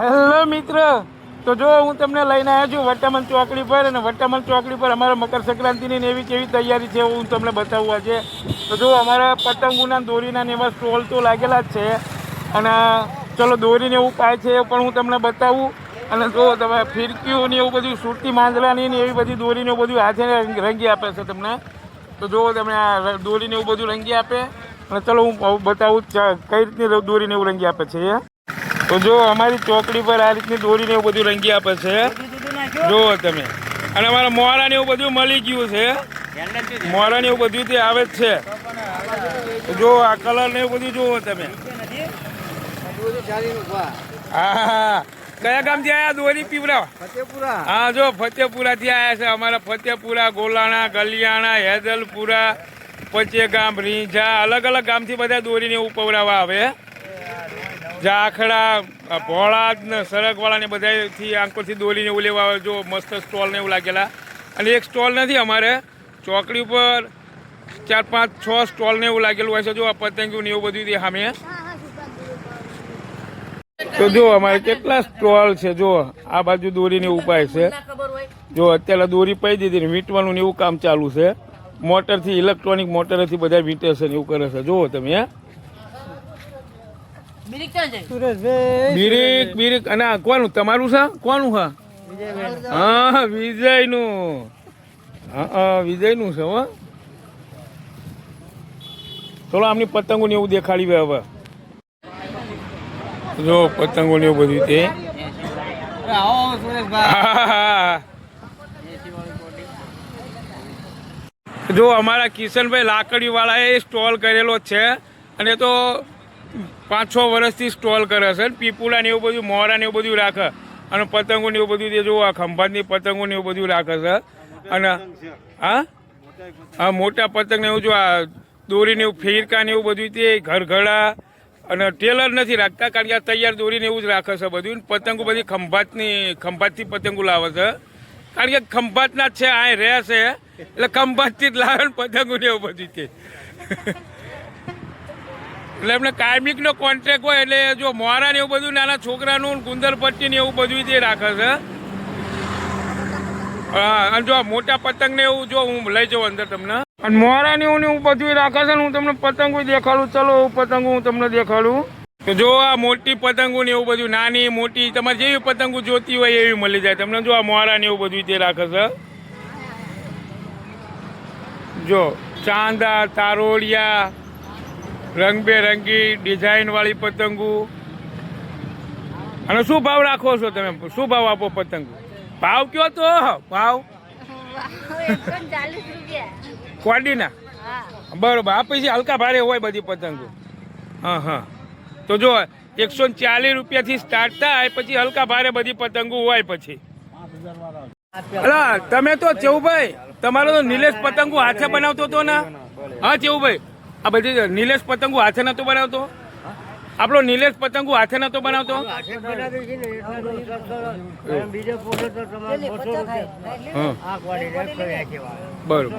Hello મિત્ર. તો જો હું તમને લઈને આવ્યો છું વટ્ટામન ચોકડી પર અને વટ્ટામન ચોકડી પર અમારા મકર સંક્રાંતિની એવી કેવી તૈયારી છે હું તમને બતાવવા છે તો જો અમારા પતંગોના દોરીના ને એવા સ્ટોલ તો લાગેલા જ છે. અને ચલો દોરીને એવું પાય છે પણ હું તમને બતાવું. અને જો તમે ફિરકીઓ ને એવું બધું, સુરતી માંજલાની ને એવી બધી દોરીને એવું બધું હાથે રંગી આપે છે તમને. તો જો તમે આ દોરીને એવું બધું રંગી આપે. અને ચલો હું બતાવું કઈ રીતની દોરીને એવું રંગી આપે છે એ. તો જો અમારી ચોકડી પર આ રીતની દોરીને એવું બધું રંગી આપે છે. જુઓ તમે. અને અમારા મોરા ને એવું બધું મળી ગયું છે. મોરા ને એવું બધું તે આવે જ છે. જો આ કલર ને એવું બધું જુઓ તમે. હા કયા ગામથી આયા દોરી પીવડા હા જો ફતેપુરાથી આયા છે અમારા ફતેપુરા ગોલાણા ગલિયાણા હેદલપુરા પચે ગામ રીંઝા અલગ અલગ ગામથી બધા દોરીને એવું પવડાવવા આવે. જાખડા ભોળા ને સરગવાળા ને બધાથી આંકોથી દોરીને એવું લેવા જો મસ્ત સ્ટોલ ને એવું લાગેલા. અને એક સ્ટોલ નથી અમારે, ચોકડી ઉપર ચાર, પાંચ, છ સ્ટોલ ને એવું લાગેલું હોય છે, જો પતંગિયું ને એવું બધું સામે. તો જો અમારે કેટલા સ્ટોલ છે, જો આ બાજુ દોરીને ઉપાય છે. જો અત્યારે દોરી પાઈ દીધી ને વીંટવાનું ને એવું કામ ચાલુ છે. મોટરથી ઇલેક્ટ્રોનિક મોટરથી બધા વીંટે છે એવું કરે છે. જુઓ તમે બિરિક બિરિક અને આ કોનું? તમારું છે? કોનું હા હા વિજયનું. હા વિજયનું છે હો. ચલો આમની પતંગો ને એવું દેખાડી હવે. જો પતંગો ને એવું બધું તે. જો અમારા કિશનભાઈ લાકડી વાળાએ સ્ટોલ કરેલો છે. અને તો પાંચ છ વર્ષથી સ્ટોલ કરે છે. પીપુડા ને એવું બધું મોરા ને એવું બધું રાખે. અને પતંગો ને એવું બધું જે જોવો આ ખંભાતની પતંગો ને એવું બધું રાખે છે. અને હા? હા મોટા પતંગ ને એવું જો આ દોરી ને એવું ફીરકા ને એવું બધું તે ઘરઘડા અને ટેલર નથી રાખતા કારણ કે આ તૈયાર દોરીને એવું જ રાખે છે બધું. પતંગો બધી ખંભાતની ખંભાતથી પતંગો લાવે છે. કારણ કે ખંભાતના જ છે આ રહે છે. એટલે ખંભાતથી જ લાવે પતંગો ને એવું બધું તે. એટલે એમને કાર્મિકનો કોન્ટ્રાક્ટ હોય એટલે જો મોરા ને એવું બધું, નાના છોકરાનું ગુંદર પટ્ટી ને એવું બધું તે રાખે છે. હા, અને જો મોટા પતંગ ને એવું જો હું લઈ જાઉં અંદર તમને. અને મોરા ને એવું ને એવું બધું રાખે છે ને હું તમને પતંગો દેખાડું. ચલો પતંગો હું તમને દેખાડું. જો આ મોટી પતંગો ને એવું બધું, નાની, મોટી, તમારે જેવી પતંગો જોતી હોય એવી મળી જાય. તમને જો આ મોરા ને એવું બધું તે રાખે છે. જો, ચાંદા તારોડિયા રંગબેરંગી ડિઝાઇનવાળી પતંગો. અને શું ભાવ રાખો છો તમે? શું ભાવ આપો પતંગો? ભાવ કયો તો? ભાવ? ક્વાડીના બરોબર, આ પછી હલકા ભારે હોય બધી પતંગો. હા હા. તો જો, એકસો ચાલીસ રૂપિયાથી સ્ટાર્ટ થાય, પછી હલકા ભારે બધી પતંગો હોય પછી. અલા, તમે તો ચેવુભાઈ તમારો તો નિલેશ પતંગો હાથે બનાવતો હતો ને? હા ચેવુભાઈ આ બધી નિલેશ પતંગો હાથે નતો બનાવતો? આપણો નિલેશ પતંગો હાથે નતો બનાવતો? બરોબર.